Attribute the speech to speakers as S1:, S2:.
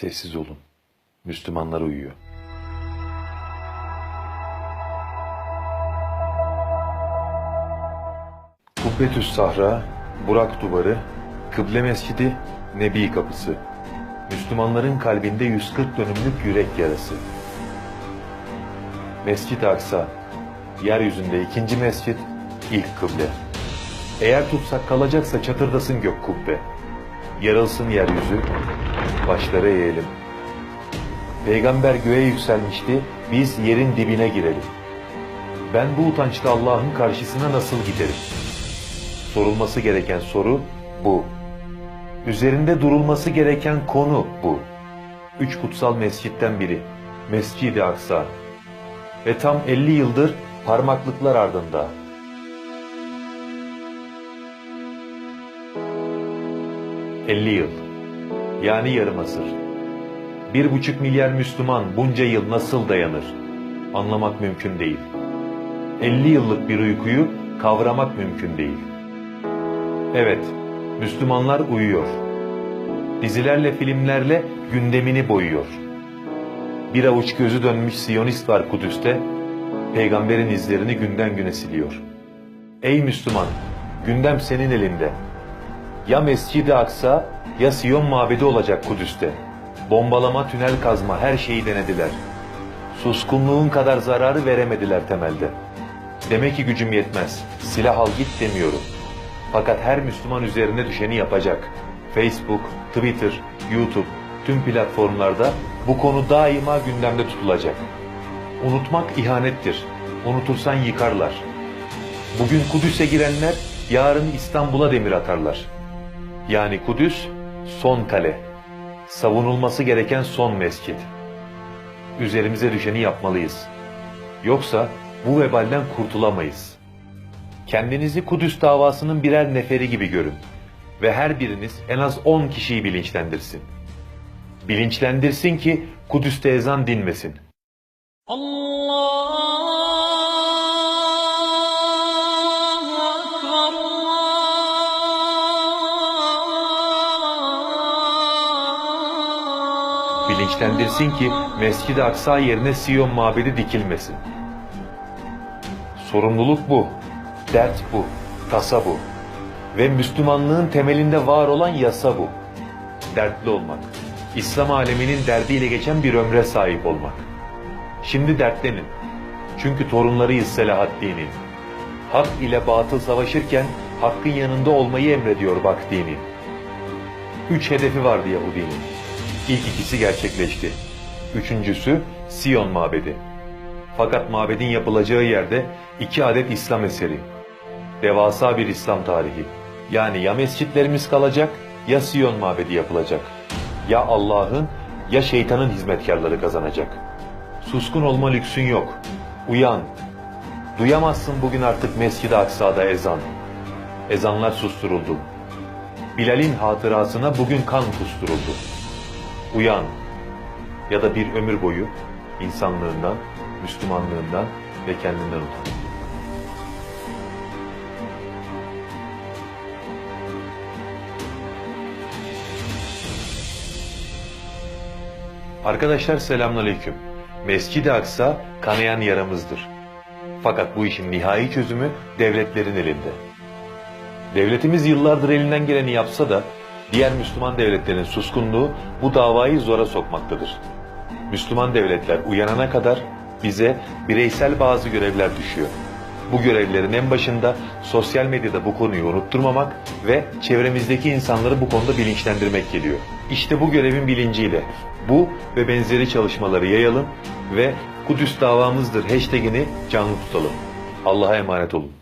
S1: Sessiz olun. Müslümanlar uyuyor. Kubbetüs Sahra, Burak Duvarı, Kıble Mescidi, Nebi Kapısı. Müslümanların kalbinde 140 dönümlük yürek yarası. Mescid-i Aksa, yeryüzünde ikinci mescit, ilk kıble. Eğer tutsak kalacaksa çatırdasın gök kubbe. Yarılsın yeryüzü, başları eğelim. Peygamber göğe yükselmişti, biz yerin dibine girelim. Ben bu utançla Allah'ın karşısına nasıl giderim? Sorulması gereken soru bu. Üzerinde durulması gereken konu bu. Üç kutsal mescitten biri, Mescid-i Aksa. Ve tam 50 yıldır parmaklıklar ardında. ...50 yıl. Yani yarım asır. Bir buçuk milyar Müslüman bunca yıl nasıl dayanır? Anlamak mümkün değil. 50 yıllık bir uykuyu kavramak mümkün değil. Evet, Müslümanlar uyuyor. Dizilerle, filmlerle gündemini boyuyor. Bir avuç gözü dönmüş Siyonist var Kudüs'te, peygamberin izlerini günden güne siliyor. Ey Müslüman, gündem senin elinde. Ya Mescid-i Aksa ya Siyon mabedi olacak Kudüs'te. Bombalama, tünel kazma her şeyi denediler. Suskunluğun kadar zararı veremediler temelde. Demek ki gücüm yetmez. Silah al git demiyorum. Fakat her Müslüman üzerine düşeni yapacak. Facebook, Twitter, YouTube, tüm platformlarda bu konu daima gündemde tutulacak. Unutmak ihanettir. Unutursan yıkarlar. Bugün Kudüs'e girenler yarın İstanbul'a demir atarlar. Yani Kudüs son kale, savunulması gereken son mescit. Üzerimize düşeni yapmalıyız. Yoksa bu vebalden kurtulamayız. Kendinizi Kudüs davasının birer neferi gibi görün ve her biriniz en az 10 kişiyi bilinçlendirsin. Bilinçlendirsin ki Kudüs'te ezan dinmesin.
S2: Allah!
S1: Bilinçlendirsin ki Mescid-i Aksa yerine Siyon mabedi dikilmesin. Sorumluluk bu, dert bu, tasa bu. Ve Müslümanlığın temelinde var olan yasa bu. Dertli olmak, İslam aleminin derdiyle geçen bir ömre sahip olmak. Şimdi dertlenin. Çünkü torunlarıyız Selahaddin'in. Hak ile batıl savaşırken hakkın yanında olmayı emrediyor bak dinin. Üç hedefi vardı Yahudinin. İlk ikisi gerçekleşti. Üçüncüsü Siyon mabedi. Fakat mabedin yapılacağı yerde iki adet İslam eseri. Devasa bir İslam tarihi. Yani ya mescitlerimiz kalacak ya Siyon mabedi yapılacak. Ya Allah'ın ya şeytanın hizmetkarları kazanacak. Suskun olma lüksün yok. Uyan. Duyamazsın bugün artık Mescid-i Aksa'da ezan. Ezanlar susturuldu. Bilal'in hatırasına bugün kan kusturuldu. Uyan ya da bir ömür boyu insanlığından, Müslümanlığından ve kendinden utan. Arkadaşlar selamünaleyküm. Mescid-i Aksa kanayan yaramızdır. Fakat bu işin nihai çözümü devletlerin elinde. Devletimiz yıllardır elinden geleni yapsa da diğer Müslüman devletlerin suskunluğu bu davayı zora sokmaktadır. Müslüman devletler uyanana kadar bize bireysel bazı görevler düşüyor. Bu görevlerin en başında sosyal medyada bu konuyu unutturmamak ve çevremizdeki insanları bu konuda bilinçlendirmek geliyor. İşte bu görevin bilinciyle bu ve benzeri çalışmaları yayalım ve Kudüs davamızdır hashtagini canlı tutalım. Allah'a emanet olun.